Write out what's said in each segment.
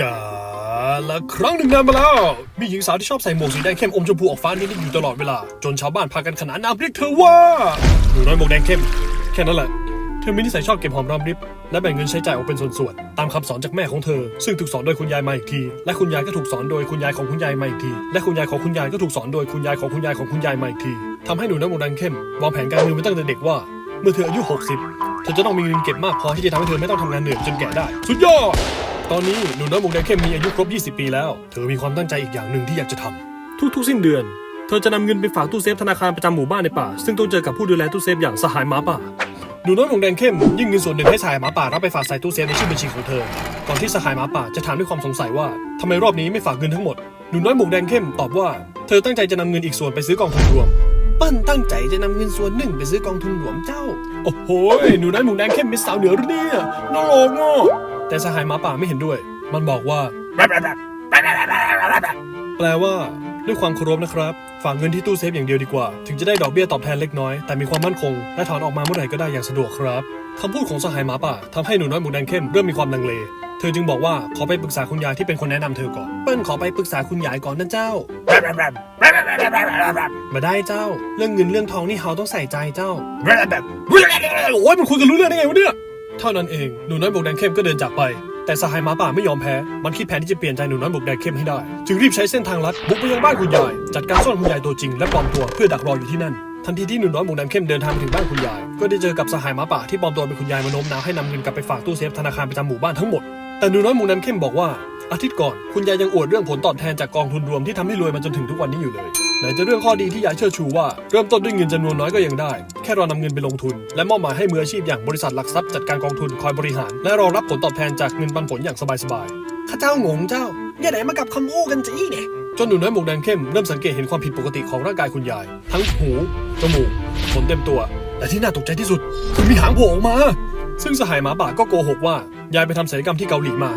กาละครั้งหนึ่งนานมาแล้ว มีหญิงสาวที่ชอบใส่หมวกสีแดงเข้มอมชมพูออกฟ้านิดๆอยู่ตลอดเวลา จนชาวบ้านพากันขนานนามเรียกเธอว่าหนูน้อยหมวกแดงเข้ม แค่นั้นแหละ เธอมีนิสัยชอบเก็บหอมรอมริบ และแบ่งเงินใช้จ่ายออกเป็นส่วนๆ ตามคำสอนจากแม่ของเธอ ซึ่งถูกสอนโดยคุณยายมาอีกที และคุณยายก็ถูกสอนโดยคุณยายของคุณยายมาอีกที และคุณยายของคุณยายก็ถูกสอนโดยคุณยายของคุณยายของคุณยายมาอีกทีทำให้หนูน้อยหมวกแดงเข้มวางแผนการเงินมาตั้งแต่เด็กว่า เมื่อเธออายุ 60 เธอจะต้องมีเงินเก็บมากพอที่จะทำให้เธอไม่ต้องทำงานเหนื่อยจนแก่ได้ สุดยอด ตอนนี้หนูน้อยหมวกแดงเข้มมีอายุครบ 20 ปีแล้ว เธอมีความตั้งใจอีกอย่างหนึ่งที่อยากจะทำทุกๆ สิ้นเดือน เธอจะนำเงินไปฝากตู้เซฟธนาคารประจำหมู่บ้านในป่า ซึ่งต้องเจอกับผู้ดูแลตู้เซฟอย่างสหายหมาป่า หนูน้อยหมวกแดงเข้มยื่นเงินส่วนหนึ่งให้สหายหมาป่ารับไปฝากใส่ตู้เซฟในชื่อบัญชีของเธอ ก่อนที่สหายหมาป่าจะถามด้วยความสงสัยว่าทำไมรอบนี้ไม่ฝากเงินทั้งหมด หนูน้อยหมวกแดงเข้มตอบว่า เธอตั้งใจจะนำเงินอีกส่วนไปซื้อกองทุนรวม เปิ้ลตั้งใจจะนำเงินส่วนหนึ่งไปซื้อกองทุนรวมเจ้า โอ้โห หนูน้อยหมูแดงเข้มเป็นสาวเหนือหรือเนี่ยน้องโง่โง่ แต่สหายหมาป่าไม่เห็นด้วย มันบอกว่า แปลว่า ด้วยความเคารพนะครับ ฝากเงินที่ตู้เซฟอย่างเดียวดีกว่า ถึงจะได้ดอกเบี้ยตอบแทนเล็กน้อย แต่มีความมั่นคง และถอนออกมาเมื่อไหร่ก็ได้อย่างสะดวกครับคำพูดของสหายหมาป่าทำให้หนูน้อยหมูแดงเข้มเริ่มมีความลังเล เธอจึงบอกว่าขอไปปรึกษาคุณยายที่เป็นคนแนะนำเธอก่อน เปิ้ลขอไปปรึกษาคุณยายก่อนนะเจ้ามาได้เจ้า เรื่องเงินเรื่องทองนี่เฮาต้องใส่ใจเจ้าโอ้ยมันคุยกันรู้เรื่องได้ไงวะเนี่ย เท่านั้นเองหนูน้อยหมวกแดงเข้มก็เดินจากไป แต่สหายหมาป่าไม่ยอมแพ้ มันคิดแผนที่จะเปลี่ยนใจหนูน้อยหมวกแดงเข้มให้ได้ จึงรีบใช้เส้นทางลัดบุกไปยังบ้านคุณยาย จัดการซ่อนคุณยายตัวจริงและปลอมตัวเพื่อดักรออยู่ที่นั่นทันทีที่หนูน้อยหมวกแดงเข้มเดินทางถึงบ้านคุณยาย ก็ได้เจอกับสหายหมาป่าที่ปลอมตัวเป็นคุณยายมาโน้มน้าวให้นำเงินกลับไปฝากตู้เซฟธนาคารประจำหมู่บ้านทั้งหมด แต่หนูน้อยหมวกแดงเข้มบอกว่าอาทิตย์ก่อนคุณยายยังอวดเรื่องผลตอบแทนจากกองทุนรวมที่ทำให้รวยมาจนถึงทุกวันนี้อยู่เลย ไหนจะเรื่องข้อดีที่ยายเชิดชูว่า เริ่มต้นด้วยเงินจำนวนน้อยก็ยังได้ แค่เรานำเงินไปลงทุน และมอบหมายให้มืออาชีพอย่างบริษัทหลักทรัพย์จัดการกองทุนคอยบริหาร และรอรับผลตอบแทนจากเงินปันผลอย่างสบายๆข้าเจ้างงเจ้าอย่าไหนมากับคำอู้กันจีเนี่ยจนหนูน้อยหมวกแดงเข้มเริ่มสังเกตเห็นความผิดปกติของร่างกายคุณยาย ทั้งหูจมูกขนเต็มตัว แต่ที่น่าตกใจที่สุดคือมีหางโผล่ออกมา ซึ่งสหายหมาป่าก็โกหกว่า ยายไปทำศัลยกรรมที่เกาหลีมา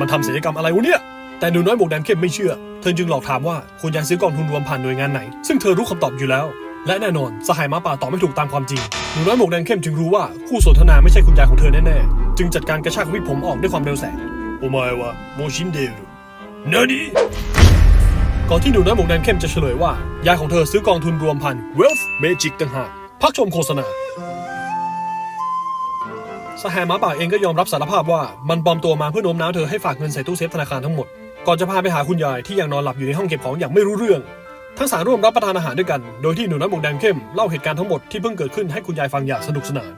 มันทำศัลยกรรมอะไรวะเนี่ย แต่หนูน้อยหมวกแดงเข้มไม่เชื่อ เธอจึงหลอกถามว่าคุณยายซื้อกองทุนรวมผ่านหน่วยงานไหน ซึ่งเธอรู้คำตอบอยู่แล้ว และแน่นอนสหายหมาป่าตอบไม่ถูกตามความจริง หนูน้อยหมวกแดงเข้มจึงรู้ว่าคู่สนทนาไม่ใช่คุณยายของเธอแน่ๆ จึงจัดการกระชากวิกผมออกด้วยความเร็วแสงโอมายะโมชินเดรุนานิก่อนที่หนูน้อยหมวกแดงเข้มจะเฉลยว่ายายของเธอซื้อกองทุนรวมผ่าน Wealth Magic ต่างหากพักชมโฆษณาสหายหมาป่าเองก็ยอมรับสารภาพว่ามันปลอมตัวมาเพื่อโน้มน้าวเธอให้ฝากเงินใส่ตู้เซฟธนาคารทั้งหมด ก่อนจะพาไปหาคุณยายที่ยังนอนหลับอยู่ในห้องเก็บของอย่างไม่รู้เรื่อง ทั้งสามร่วมรับประทานอาหารด้วยกัน โดยที่หนูน้อยหมวกแดงเข้มเล่าเหตุการณ์ทั้งหมดที่เพิ่งเกิดขึ้นให้คุณยายฟังอย่างสนุกสนาน